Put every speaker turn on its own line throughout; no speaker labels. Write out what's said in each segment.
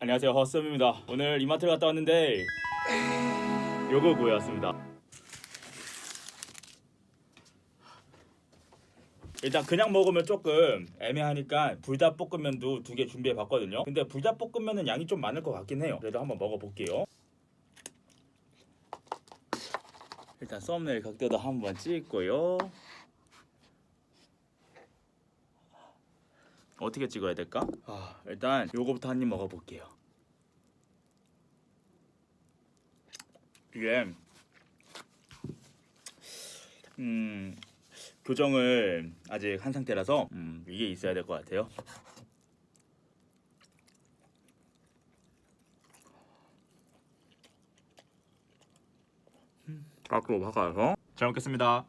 안녕하세요 허썸입니다. 오늘 이마트를 갔다 왔는데 요거 구해왔습니다. 일단 그냥 먹으면 조금 애매하니까 불닭볶음면도 두 개 준비해 봤거든요. 근데 불닭볶음면은 양이 좀 많을 것 같긴 해요. 그래도 한번 먹어볼게요. 일단 썸네일 각도도 한번 찍고요 어떻게 찍어야 될까? 아, 일단 요거부터 한 입 먹어볼게요. 이게 음 교정을 아직 한 상태라서 음, 이게 있어야 될 것 같아요. 밖으로 바꿔서 잘 먹겠습니다.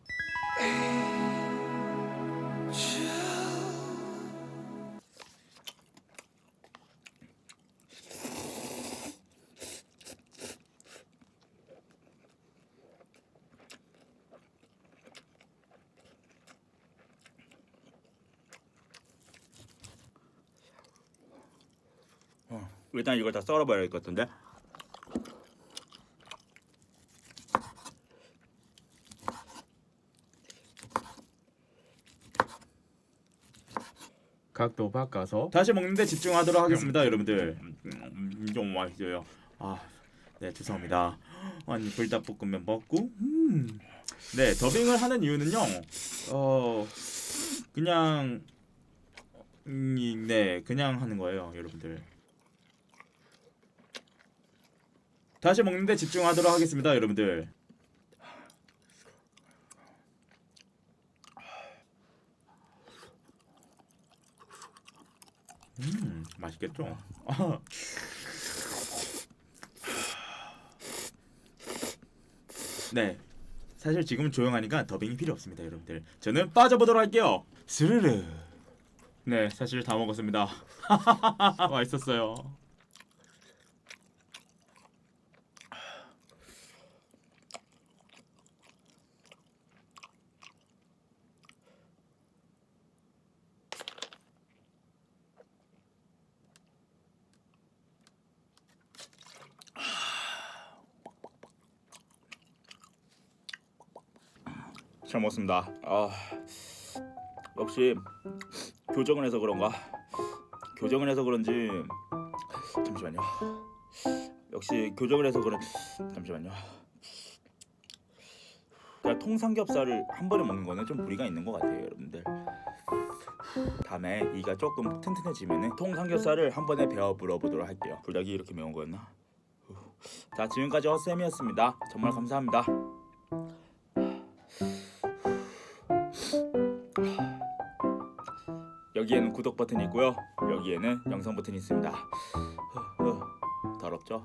일단 이걸 다 썰어봐야 될것 같은데. 각도 바꿔서 다시 먹는데 집중하도록 하겠습니다, 여러분들. 음, 좀 맛있어요. 아, 네 죄송합니다. 아니 불닭볶음면 먹고, 음. 네 더빙을 하는 이유는요. 어 그냥 음, 네 그냥 하는 거예요, 여러분들. 다시 먹는데 집중하도록 하겠습니다, 여러분들. 음, 맛있겠죠? 아. 네. 사실 지금은 조용하니까 더빙이 필요 없습니다, 여러분들. 저는 빠져보도록 할게요. 스르르. 네, 사실 다 먹었습니다. 맛있었어요. 잘 먹었습니다. 아 역시 교정을 해서 그런가 교정을 해서 그런지 잠시만요. 역시 교정을 해서 그런 잠시만요. 그냥 통삼겹살을 한 번에 먹는 거는 좀 무리가 있는 것 같아요, 여러분들. 다음에 이가 조금 튼튼해지면은 통삼겹살을 한 번에 베어 물어보도록 할게요. 불닭이 이렇게 매운 거였나? 후. 자 지금까지 허쌤이었습니다. 정말 감사합니다. 여기에는 구독 버튼이 있고요. 여기에는 영상 버튼이 있습니다. 후, 후. 더럽죠?